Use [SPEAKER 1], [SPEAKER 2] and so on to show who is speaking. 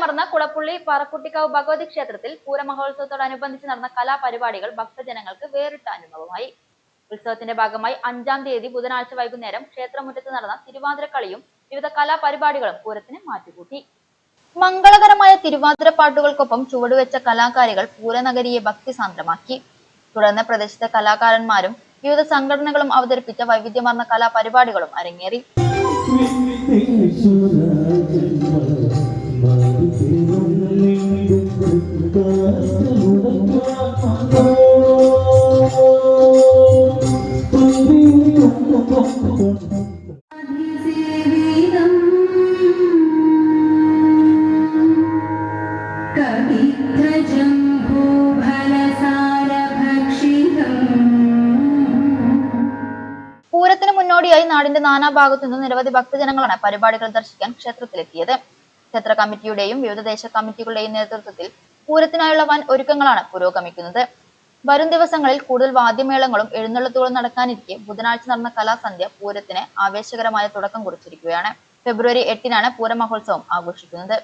[SPEAKER 1] അമർന്ന കുളപ്പുള്ളി പാറക്കുട്ടിക്കാവ് ഭഗവതി ക്ഷേത്രത്തിൽ പൂരമഹോത്സവത്തോടനുബന്ധിച്ച് നടന്ന കലാപരിപാടികൾ ഭക്തജനങ്ങൾക്ക് വേറിട്ട അനുഭവമായി. ഉത്സവത്തിന്റെ ഭാഗമായി അഞ്ചാം തീയതി ബുധനാഴ്ച വൈകുന്നേരം ക്ഷേത്രമുറ്റത്ത് നടന്ന തിരുവാതിരക്കളിയും വിവിധ കലാപരിപാടികളും പൂരത്തിന് മാറ്റുകൂട്ടി. മംഗളകരമായ തിരുവാതിരപ്പാട്ടുകൾക്കൊപ്പം ചുവടുവെച്ച കലാകാരികൾ പൂരനഗരിയെ ഭക്തിസാന്ദ്രമാക്കി. തുടർന്ന് പ്രദേശത്തെ കലാകാരന്മാരും വിവിധ സംഘടനകളും അവതരിപ്പിച്ച വൈവിധ്യമാർന്ന കലാപരിപാടികളും അരങ്ങേറി. പൂരത്തിന് മുന്നോടിയായി നാടിന്റെ നാനാഭാഗത്തു നിന്നും നിരവധി ഭക്തജനങ്ങളാണ് പരിപാടികൾ ദർശിക്കാൻ ക്ഷേത്രത്തിലെത്തിയത്. ക്ഷേത്ര കമ്മിറ്റിയുടെയും വിവിധ ദേശ കമ്മിറ്റികളുടെയും നേതൃത്വത്തിൽ പൂരത്തിനായുള്ള വൻ ഒരുക്കങ്ങളാണ് പുരോഗമിക്കുന്നത്. വരും ദിവസങ്ങളിൽ കൂടുതൽ വാദ്യമേളങ്ങളും എഴുന്നള്ളത്തുകളും നടക്കാനിരിക്കെ ബുധനാഴ്ച നടന്ന കലാസന്ധ്യ പൂരത്തിന് ആവേശകരമായ തുടക്കം കുറിച്ചിരിക്കുകയാണ്. ഫെബ്രുവരി എട്ടിനാണ് പൂരമഹോത്സവം ആഘോഷിക്കുന്നത്.